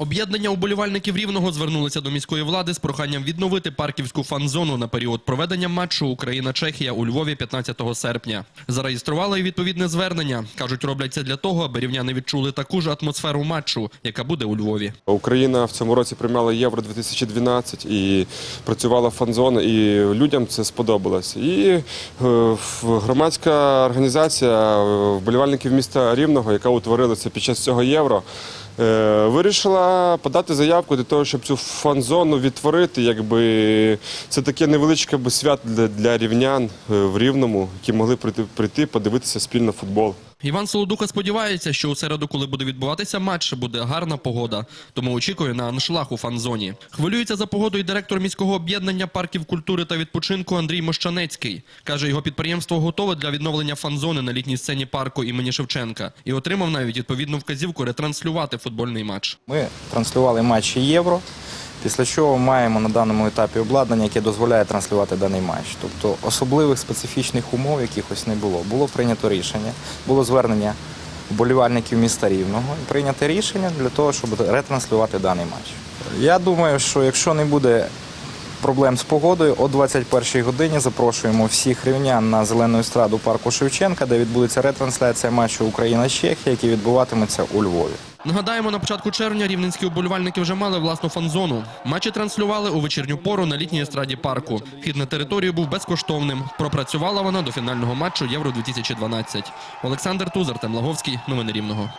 Об'єднання уболівальників рівного звернулися до міської влади з проханням відновити парківську фан-зону на період проведення матчу Україна-Чехія у Львові 15 серпня. Зареєстрували і відповідне звернення. кажуть, роблять це для того, аби рівняни відчули таку ж атмосферу матчу, яка буде у Львові. Україна в цьому році приймала Євро 2012 і працювала фан-зона, і людям це сподобалось. І е, громадська організація е, вболівальників міста Рівного, яка утворилася під час цього євро. Е, Вирішила подати заявку для того, щоб цю фан-зону відтворити. Якби це таке невеличке свято для, для рівнян е, в Рівному, які могли прийти, прийти подивитися спільно футбол. Іван Солодуха сподівається, що у середу, коли буде відбуватися матч, буде гарна погода, тому очікує на аншлаг у фан-зоні. Хвилюється за погоду і директор міського об'єднання парків культури та відпочинку Андрій Мощанецький. Каже, його підприємство готове для відновлення фан-зони на літній сцені парку імені Шевченка і отримав навіть відповідну вказівку ретранслювати футбольний матч. Ми транслювали матчі Євро, після чого маємо на даному етапі обладнання, яке дозволяє транслювати даний матч. Тобто особливих специфічних умов якихось не було. Було прийнято рішення, було звернення вболівальників міста Рівного і прийнято рішення для того, щоб ретранслювати даний матч. Я думаю, що якщо не буде проблем з погодою, о 21 годині запрошуємо всіх рівнян на зелену естраду парку Шевченка, де відбудеться ретрансляція матчу Україна-Чехія, який відбуватиметься у Львові. Нагадаємо, на початку червня рівненські уболівальники вже мали власну фан-зону. Матчі транслювали у вечірню пору на літній естраді парку. Вхід на територію був безкоштовним. Пропрацювала вона до фінального матчу Євро 2012. Олександр Тузар, Темлаговський. Новини Рівного.